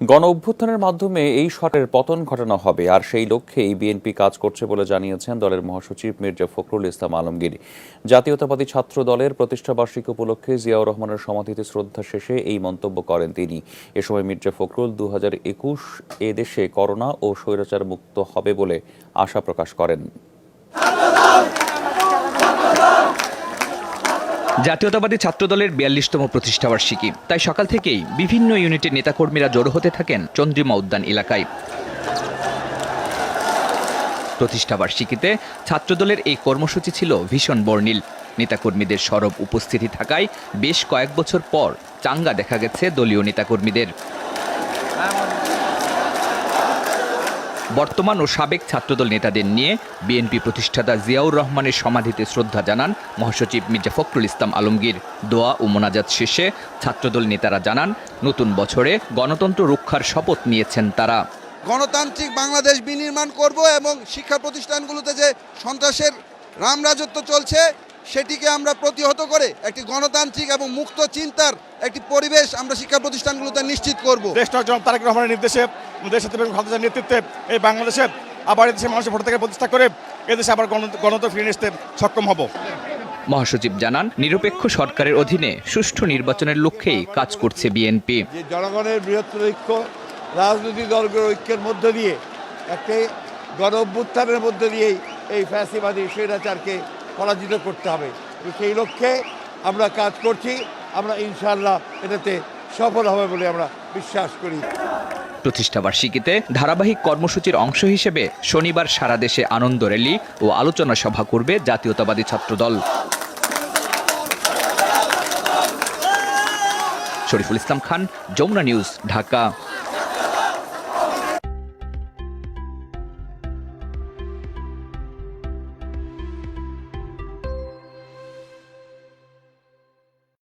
গণ অভ্যুত্থানের মাধ্যমে এই সরকারের পতন ঘটানো হবে, আর সেই লক্ষ্যেই বিএনপি কাজ করছে বলে জানিয়েছেন দলের মহাসচিব মির্জা ফখরুল ইসলাম আলমগীর। জাতীয়তাবাদী ছাত্র দলের প্রতিষ্ঠাবার্ষিকী উপলক্ষে জিয়াউর রহমানের সমাধিতে শ্রদ্ধা শেষে এই মন্তব্য করেন তিনি। এ সময় মির্জা ফখরুল দু হাজার একুশ এ দেশে করোনা ও স্বৈরাচার মুক্ত হবে বলে আশা প্রকাশ করেন। জাতীয়তাবাদী ছাত্রদলের বিয়াল্লিশতম প্রতিষ্ঠাবার্ষিকী তাই সকাল থেকেই বিভিন্ন ইউনিটের নেতাকর্মীরা জড়ো হতে থাকেন চন্দ্রিমা উদ্যান এলাকায়। প্রতিষ্ঠাবার্ষিকীতে ছাত্রদলের এই কর্মসূচি ছিল ভীষণ বর্ণিল। নেতাকর্মীদের সরব উপস্থিতি থাকায় বেশ কয়েক বছর পর চাঙ্গা দেখা গেছে দলীয় নেতাকর্মীদের। বর্তমান ও সাবেক ছাত্রদল নেতাদের নিয়ে বিএনপি প্রতিষ্ঠাতা জিয়াউর রহমানের সমাধিতে শ্রদ্ধা জানান মহাসচিব মির্জা ফখরুল ইসলাম আলমগীর। দোয়া ও মোনাজাত শেষে ছাত্রদল নেতারা জানান নতুন বছরে গণতন্ত্র রক্ষার শপথ নিয়েছেন তারা। গণতান্ত্রিক বাংলাদেশ বিনির্মাণ করব এবং শিক্ষা প্রতিষ্ঠানগুলোতে যে সন্ত্রাসের রামরাজত্ব চলছে সেটিকে আমরা প্রতিহত করে একটি গণতান্ত্রিক এবং মুক্ত চিন্তার একটি পরিবেশ আমরা শিক্ষা প্রতিষ্ঠানগুলোতে নিশ্চিত করব। জনাব তারেক রহমানের নির্দেশে দেশের এবং খালেদার নেতৃত্বে এই বাংলাদেশে আবার এদেশে মানুষের ভোট থেকে প্রতিষ্ঠা করে এদেশে আবার গণ- গণতন্ত্র ফিরে আসতে সক্ষম হব। মহাসচিব জানান নিরপেক্ষ সরকারের অধীনে সুষ্ঠু নির্বাচনের লক্ষ্যেই কাজ করছে বিএনপি। যে জনগণের বৃহত্তর ঐক্য রাজনৈতিক দলগুলোর ঐক্যের মধ্য দিয়ে একটি গণ অভ্যুত্থানের মধ্য দিয়েই এই ফ্যাসিবাদী স্বৈরাচারকে পরাজিত করতে হবে। সেই লক্ষ্যে আমরা কাজ করছি। আমরা ইনশাআল্লাহ এটাতে সফল হবে বলে আমরা বিশ্বাস করি। প্রতিষ্ঠাবার্ষিকীতে ধারাবাহিক কর্মসূচির অংশ হিসেবে শনিবার সারা দেশে আনন্দ র্যালি ও আলোচনা সভা করবে জাতীয়তাবাদী ছাত্রদল। শরীফুল ইসলাম খান, যমুনা নিউজ, ঢাকা।